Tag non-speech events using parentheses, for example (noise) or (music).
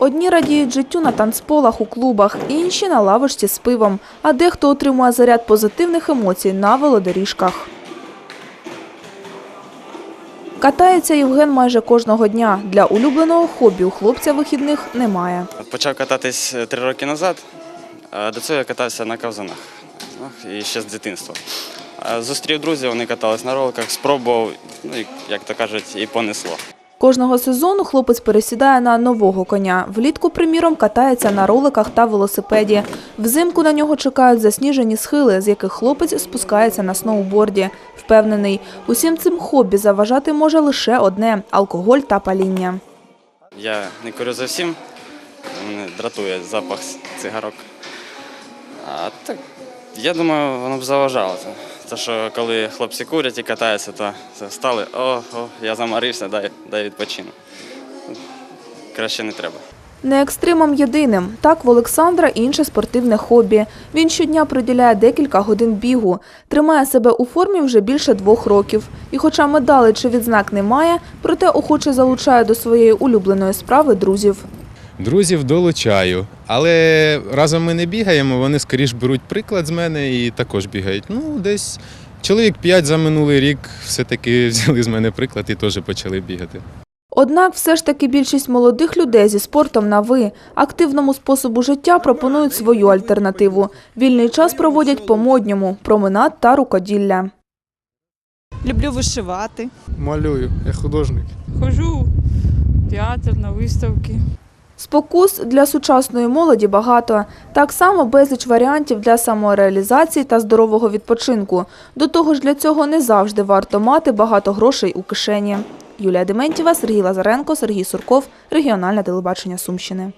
Одні радіють життю на танцполах у клубах, інші на лавочці з пивом, а дехто отримує заряд позитивних емоцій на велодоріжках. Катається Євген майже кожного дня. Для улюбленого хобі у хлопця вихідних немає. Почав кататись е, три роки назад. До цього я катався на ковзанах Ну, і ще з дитинства. Зустрів друзів, вони катались на роликах, спробував, ну, як то кажуть, і понесло. Кожного сезону хлопець пересідає на нового коня. Влітку, приміром, катається на роликах та велосипеді. Взимку на нього чекають засніжені схили, з яких хлопець спускається на сноуборді. Впевнений, усім цим хобі заважати може лише одне – алкоголь та паління. Я не курю зовсім, мене дратує запах цигарок. А так, я думаю, воно б заважало. Те, що коли хлопці курять і катаються, то це встали, о, о, я замарився, дай, дай відпочину. Краще не треба. Не екстримом єдиним. Так, в Олександра інше спортивне хобі. Він щодня приділяє декілька годин бігу. Тримає себе у формі вже більше двох років. І хоча медалей чи відзнак немає, проте охоче залучає до своєї улюбленої справи друзів. Друзів долучаю, але разом ми не бігаємо, вони скоріш беруть приклад з мене і також бігають. Ну, десь чоловік п'ять за минулий рік все-таки (laughs) взяли з мене приклад і теж почали бігати. Однак все ж таки більшість молодих людей зі спортом на «ви» активному способу життя пропонують свою альтернативу. Вільний час проводять по-модньому – променад та рукоділля. Люблю вишивати. Малюю, я художник. Хожу в театр, на виставки. Спокус для сучасної молоді багато. Так само безліч варіантів для самореалізації та здорового відпочинку. До того ж для цього не завжди варто мати багато грошей у кишені. Юлія Дементєва, Сергій Лазаренко, Сергій Сурков. Регіональне телебачення Сумщини.